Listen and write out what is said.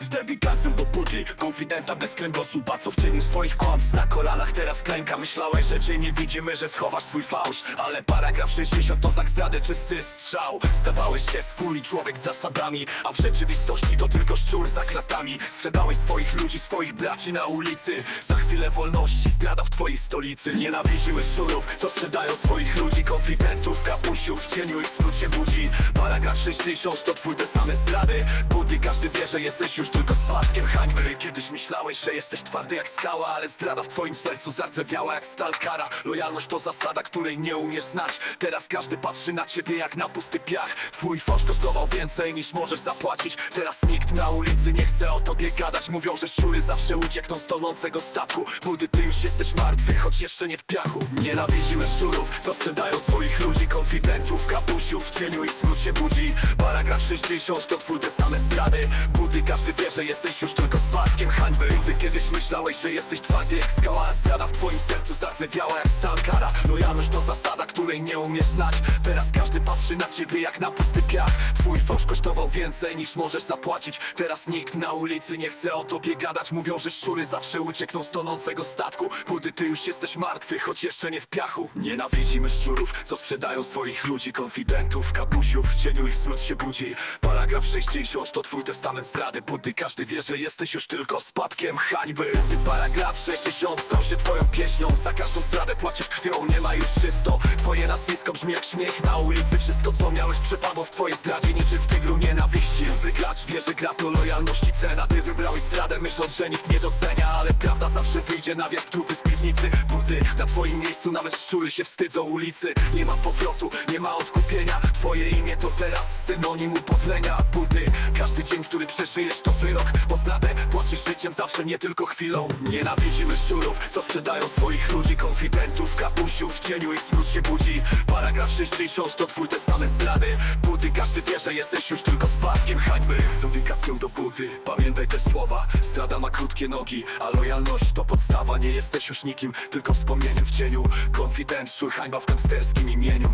z dedykacją do pudli Konfidenta bez kręgosłupa, co w cieniu swoich kłamstw Na kolanach teraz klęka. Myślałeś, że cię nie widzimy, że schowasz swój fałsz Ale paragraf 60 to znak zdrady, czysty strzał. Stawałeś się swój człowiek z zasadami A w rzeczywistości to tylko szczur za kratami Sprzedałeś swoich ludzi, swoich braci na ulicy. Za chwilę wolności zdrada w twojej stolicy. Nienawidzimy szczurów, co sprzedają swoich ludzi Konfidentów, kapusiów, w cieniu ich smród się budzi. Paragraf 60 to twój testament zdrady. Budy, każdy wie, że jesteś już tylko spadkiem. Hańby Kiedyś myślałeś, że jesteś twardy jak skała Ale zdrada w twoim sercu zardzewiała jak stal kara. Lojalność to zasada, której nie umiesz znać. Teraz każdy patrzy na ciebie jak na pusty piach. Twój fałsz kosztował więcej niż możesz zapłacić. Teraz nikt na ulicy nie chce o tobie gadać. Mówią, że szczury zawsze uciekną z tonącego statku. Budy, ty już jesteś martwy, choć jeszcze nie w piachu. Nienawidzimy szczurów, co sprzedają swoich ludzi. Konfidentów, kapusiów, w cieniu ich smród się budzi. Paragraf 60 to twój testament zdrady Budy, każdy wie, że jesteś już tylko spadkiem hańby. Ty kiedyś myślałeś, że jesteś twardy jak skała a Zdrada w twoim sercu zardzewiała jak stal kara Lojalność to zasada, której nie umiesz znać. Teraz każdy patrzy na ciebie jak na pusty piach. Twój fałsz kosztował więcej niż możesz zapłacić. Teraz nikt na ulicy nie chce o tobie gadać. Mówią, że szczury zawsze uciekną z tonącego statku. Budy, ty już jesteś martwy, choć jeszcze nie w piachu. Nienawidzimy szczurów, co sprzedają swoich ludzi Konfidentów, kapusiów, w cieniu ich smród się budzi. Paragraf 60 to twój testament zdrady. Budy, każdy wie, że jesteś już tylko spadkiem hańby. Ty paragraf 60 stał się twoją pieśnią Za każdą zdradę płacisz krwią, nie ma już czysto. Twoje nazwisko brzmi jak śmiech. Na ulicy Wszystko co miałeś przepadło w twojej zdradzie. Niczym w tygru nienawiści. By gracz wie, że gra to lojalności cena. Ty wybrałeś zdradę myśląc, że nikt nie docenia. Ale prawda zawsze wyjdzie na wierzch trupy z piwnicy. Budy, na twoim miejscu nawet szczury się wstydzą ulicy. Nie ma powrotu, nie ma odkupienia Twoje imię to teraz synonim upodlenia Budy, każdy dzień, który przeżyjesz to wyrok. Bo zdradę płacisz życiem zawsze, nie tylko chwilą. Nienawidzimy szczurów, co sprzedają swoich ludzi. Konfidentów, kapusiów, w cieniu ich smród się budzi. Paragraf 60 to twój testament zdrady. Budy, każdy wie, że jesteś już tylko spadkiem hańby. Z dedykacją do budy, pamiętaj te słowa. Zdrada ma krótkie nogi, a lojalność to podstawa. Nie jesteś już nikim, tylko wspomnieniem w cieniu. Konfident, szczur, hańba w gangsterskim imieniu